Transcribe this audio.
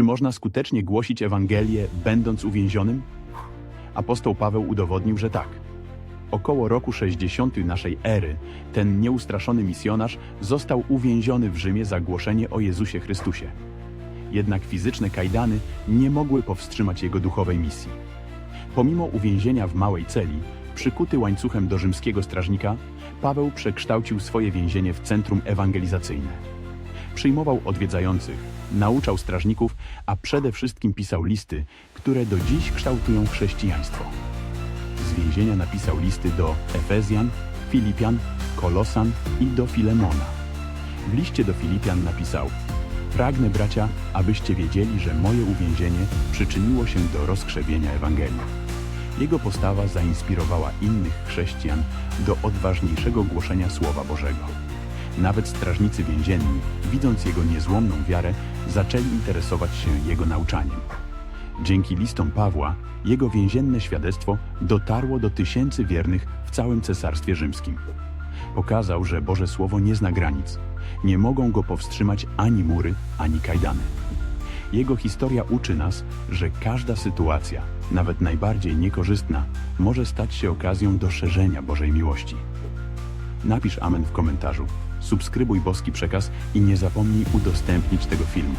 Czy można skutecznie głosić Ewangelię, będąc uwięzionym? Apostoł Paweł udowodnił, że tak. Około roku 60 naszej ery ten nieustraszony misjonarz został uwięziony w Rzymie za głoszenie o Jezusie Chrystusie. Jednak fizyczne kajdany nie mogły powstrzymać jego duchowej misji. Pomimo uwięzienia w małej celi, przykuty łańcuchem do rzymskiego strażnika, Paweł przekształcił swoje więzienie w centrum ewangelizacyjne. Przyjmował odwiedzających, nauczał strażników, a przede wszystkim pisał listy, które do dziś kształtują chrześcijaństwo. Z więzienia napisał listy do Efezjan, Filipian, Kolosan i do Filemona. W liście do Filipian napisał Pragnę, bracia, abyście wiedzieli, że moje uwięzienie przyczyniło się do rozkrzewienia Ewangelii. Jego postawa zainspirowała innych chrześcijan do odważniejszego głoszenia Słowa Bożego. Nawet strażnicy więzienni, widząc jego niezłomną wiarę, zaczęli interesować się jego nauczaniem. Dzięki listom Pawła, jego więzienne świadectwo dotarło do tysięcy wiernych w całym Cesarstwie Rzymskim. Pokazał, że Boże Słowo nie zna granic. Nie mogą go powstrzymać ani mury, ani kajdany. Jego historia uczy nas, że każda sytuacja, nawet najbardziej niekorzystna, może stać się okazją do szerzenia Bożej miłości. Napisz amen w komentarzu, subskrybuj Boski Przekaz i nie zapomnij udostępnić tego filmu.